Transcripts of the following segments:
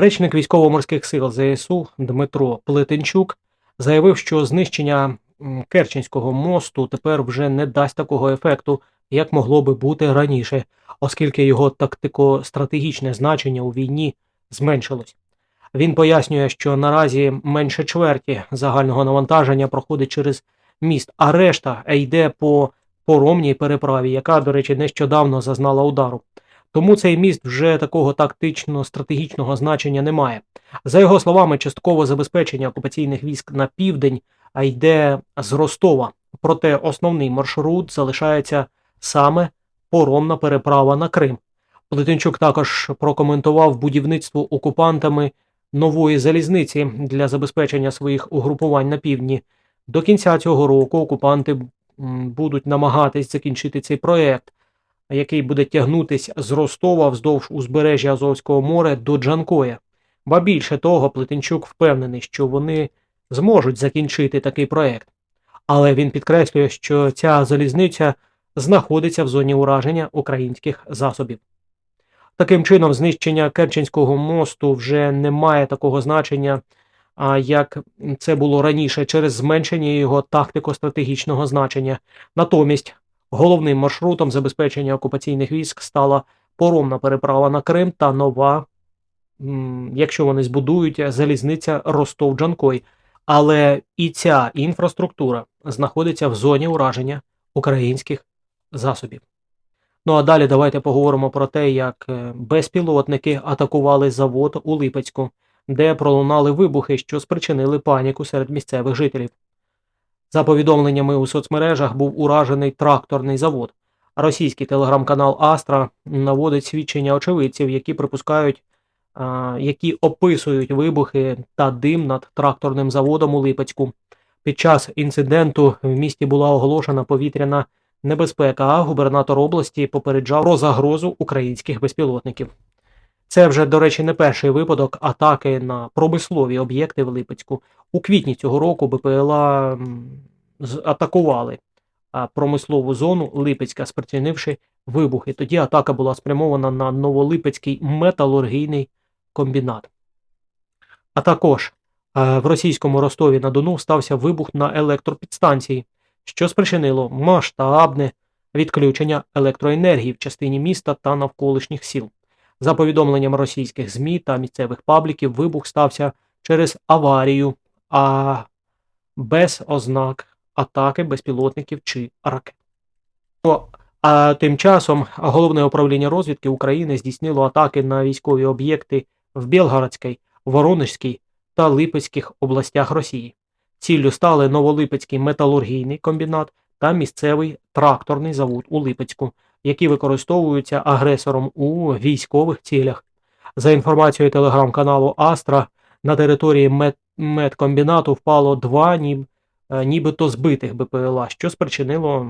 Речник військово-морських сил ЗСУ Дмитро Плетенчук заявив, що знищення Керченського мосту тепер вже не дасть такого ефекту, як могло би бути раніше, оскільки його тактико-стратегічне значення у війні зменшилось. Він пояснює, що наразі менше чверті загального навантаження проходить через міст, а решта йде по поромній переправі, яка, до речі, нещодавно зазнала удару. Тому цей міст вже такого тактично-стратегічного значення не має. За його словами, часткове забезпечення окупаційних військ на південь а йде з Ростова. Проте основний маршрут залишається саме поромна переправа на Крим. Плетенчук також прокоментував будівництво окупантами нової залізниці для забезпечення своїх угрупувань на півдні. До кінця цього року окупанти будуть намагатись закінчити цей проект, який буде тягнутись з Ростова вздовж узбережжя Азовського моря до Джанкоя. Ба більше того, Плетенчук впевнений, що вони зможуть закінчити такий проект. Але він підкреслює, що ця залізниця знаходиться в зоні ураження українських засобів. Таким чином, знищення Керченського мосту вже не має такого значення, як це було раніше, через зменшення його тактико-стратегічного значення. Натомість головним маршрутом забезпечення окупаційних військ стала поромна переправа на Крим та нова, якщо вони збудують, залізниця Ростов-Джанкой. Але і ця інфраструктура знаходиться в зоні ураження українських засобів. Ну а далі давайте поговоримо про те, як е, безпілотники атакували завод у Липецьку, де пролунали вибухи, що спричинили паніку серед місцевих жителів. За повідомленнями у соцмережах був уражений тракторний завод. Російський телеграм-канал Астра наводить свідчення очевидців, які припускають, які описують вибухи та дим над тракторним заводом у Липецьку. Під час інциденту в місті була оголошена повітряна небезпека, а губернатор області попереджав про загрозу українських безпілотників. Це вже, до речі, не перший випадок атаки на промислові об'єкти в Липецьку. У квітні цього року БПЛА атакували промислову зону Липецька, спричинивши вибухи. Тоді атака була спрямована на Новолипецький металургійний комбінат. А також е, в російському Ростові на Дону стався вибух на електропідстанції, що спричинило масштабне відключення електроенергії в частині міста та навколишніх сіл. За повідомленням російських ЗМІ та місцевих пабліків, вибух стався через аварію, а без ознак атаки безпілотників чи ракет. А тим часом головне управління розвідки України здійснило атаки на військові об'єкти в Білгородській, Воронежській та Липецьких областях Росії. Ціллю стали Новолипецький металургійний комбінат та місцевий тракторний завод у Липецьку, які використовуються агресором у військових цілях. За інформацією телеграм-каналу Астра, на території мет- медкомбінату впало два ніб, е, нібито збитих БПЛА, що спричинило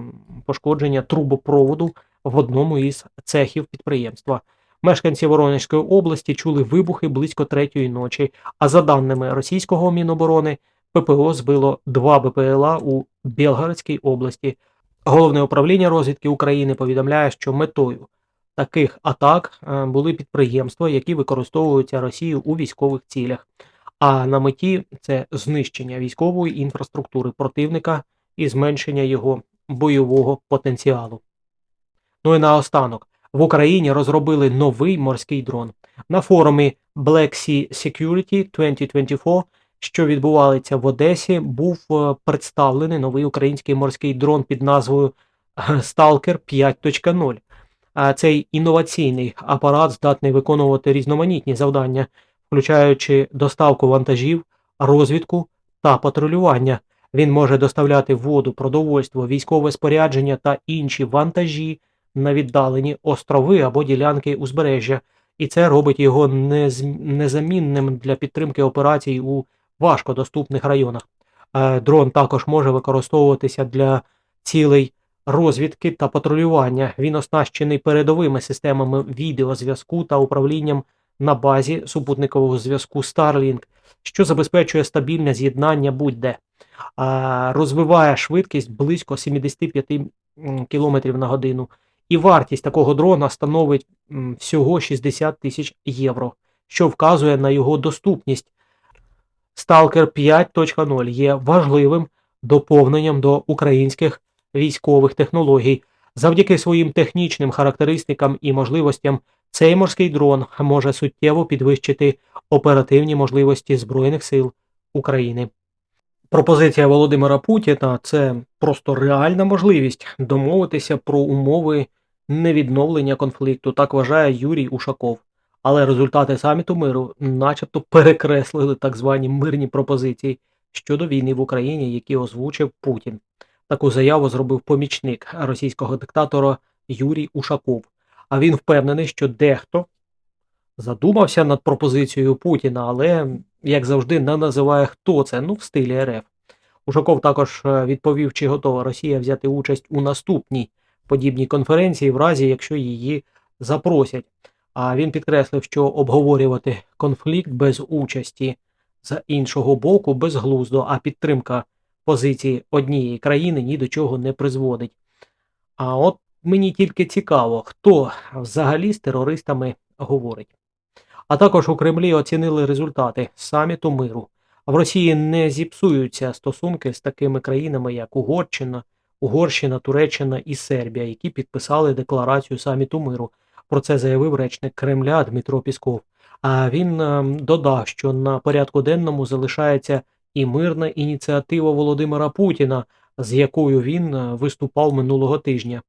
пошкодження трубопроводу в одному із цехів підприємства. Мешканці Воронезької області чули вибухи близько третьої ночі, а за даними російського Міноборони, ППО збило два БПЛА у Білгородській області. Головне управління розвідки України повідомляє, що метою таких атак е, були підприємства, які використовуються Росією у військових цілях. А на меті це знищення військової інфраструктури противника і зменшення його бойового потенціалу. Ну і наостанок, в Україні розробили новий морський дрон. На форумі Black Sea Security 2024, що відбувається в Одесі, був е, представлений новий український морський дрон під назвою е, Stalker 5.0. А Цей інноваційний апарат здатний виконувати різноманітні завдання, включаючи доставку вантажів, розвідку та патрулювання. Він може доставляти воду, продовольство, військове спорядження та інші вантажі на віддалені острови або ділянки узбережжя, і це робить його нез- незамінним для підтримки операцій у важкодоступних районах. Е, Дрон також може використовуватися для цілей розвідки та патрулювання. Він оснащений передовими системами відеозв'язку та управлінням на базі супутникового зв'язку Starlink, що забезпечує стабільне з'єднання будь-де. Розвиває швидкість близько 75 км на годину. І вартість такого дрона становить всього 60 тисяч євро. що вказує на його доступність. Stalker 5.0 є важливим доповненням до українських військових технологій. Завдяки своїм технічним характеристикам і можливостям цей морський дрон може суттєво підвищити оперативні можливості Збройних сил України. Пропозиція Володимира Путіна це просто реальна можливість домовитися про умови невідновлення конфлікту, так вважає Юрій Ушаков. Але результати саміту миру начебто перекреслили так звані мирні пропозиції щодо війни в Україні, які озвучив Путін. Таку заяву зробив помічник російського диктатора Юрій Ушаков. А він впевнений, що дехто задумався над пропозицією Путіна, але, як завжди, не називає хто це, ну в стилі РФ. Ушаков також е, відповів, чи готова Росія взяти участь у наступній подібній конференції, в разі якщо її запросять. А він підкреслив, що обговорювати конфлікт без участі з іншого боку безглуздо, а підтримка позиції однієї країни ні до чого не призводить. А от мені тільки цікаво, хто взагалі з терористами говорить. А також у Кремлі оцінили результати саміту миру. В Росії не зіпсуються стосунки з такими країнами, як Угорщина, Угорщина, Туреччина і Сербія, які підписали декларацію саміту миру. Про це заявив речник Кремля Дмитро Пісков. А він е, додав, що на порядку денному залишається і мирна ініціатива Володимира Путіна, з якою він е, виступав минулого тижня.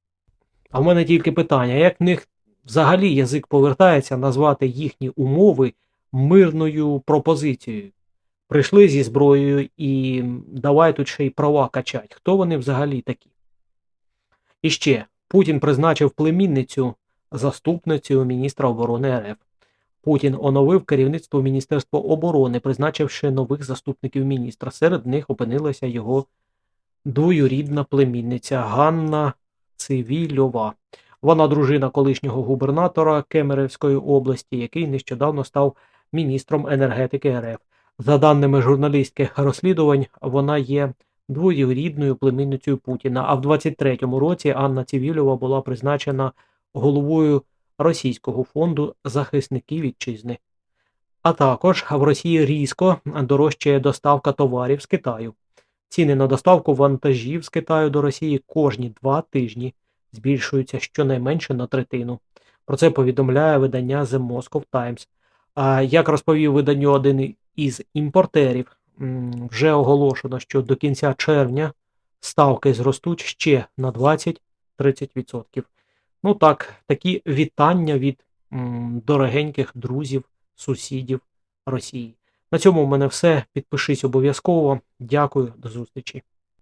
А в мене тільки питання: як в них взагалі язик повертається назвати їхні умови мирною пропозицією? Прийшли зі зброєю і давай тут ще й права качать. Хто вони взагалі такі? І ще Путін призначив племінницю заступницею міністра оборони РФ. Путін оновив керівництво Міністерства оборони, призначивши нових заступників міністра. Серед них опинилася його двоюрідна племінниця Ганна Цивільова. Вона дружина колишнього губернатора Кемерівської області, який нещодавно став міністром енергетики РФ. За даними журналістських розслідувань, вона є двоюрідною племінницею Путіна. А в 23-му році Анна Цивільова була призначена головою Російського фонду захисників вітчизни. А також в Росії різко дорожчає доставка товарів з Китаю. Ціни на доставку вантажів з Китаю до Росії кожні два тижні збільшуються щонайменше на третину. Про це повідомляє видання The Moscow Times. А як розповів виданню один із імпортерів, вже оголошено, що до кінця червня ставки зростуть ще на 20-30%. Ну так, такі вітання від м, дорогеньких друзів, сусідів Росії. На цьому в мене все. Підпишись обов'язково. Дякую, до зустрічі.